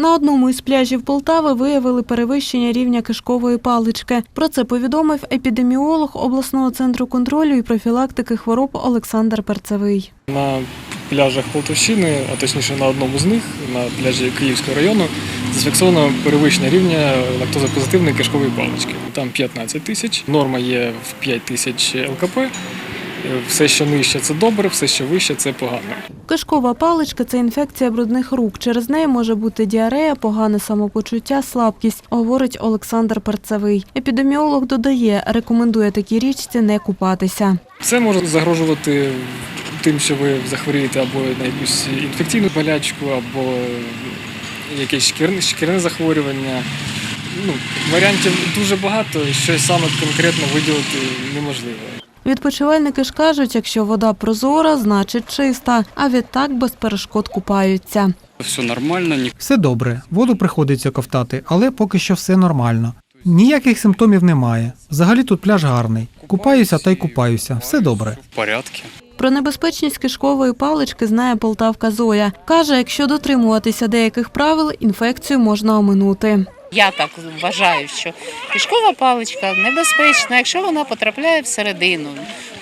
На одному із пляжів Полтави виявили перевищення рівня кишкової палички. Про це повідомив епідеміолог обласного центру контролю і профілактики хвороб Олександр Перцевий. На пляжах Полтавщини, а точніше на одному з них, на пляжі Київського району, зафіксовано перевищення рівня лактозопозитивної кишкової палички. Там 15 тисяч, норма є в 5 тисяч ЛКП. Все, що нижче, це добре, все, що вище, це погано. Кишкова паличка це інфекція брудних рук. Через неї може бути діарея, погане самопочуття, слабкість, говорить Олександр Перцевий. Епідеміолог додає, рекомендує такій річці не купатися. Це може загрожувати тим, що ви захворієте або на якусь інфекційну болячку, або якесь шкірне, шкірне захворювання. Ну, варіантів дуже багато, щось саме конкретно виділити неможливо. Відпочивальники ж кажуть, якщо вода прозора, значить чиста, а відтак без перешкод купаються. Все нормально, ні- Все добре, воду приходиться ковтати, але поки що все нормально. Ніяких симптомів немає. Взагалі тут пляж гарний. Купаюся та й купаюся. Все добре. в порядку. Про небезпечність кишкової палички знає полтавка Зоя. Каже, якщо дотримуватися деяких правил, інфекцію можна оминути. Я так вважаю, що кишкова паличка небезпечна, якщо вона потрапляє всередину.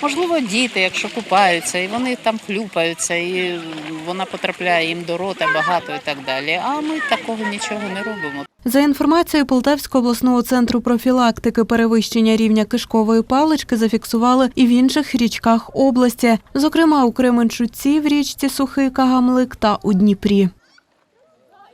Можливо, діти, якщо купаються, і вони там хлюпаються, і вона потрапляє їм до рота багато і так далі. А ми такого нічого не робимо. За інформацією Полтавського обласного центру профілактики перевищення рівня кишкової палички зафіксували і в інших річках області, зокрема у Кременчуці в річці Сухий Кагамлик та у Дніпрі.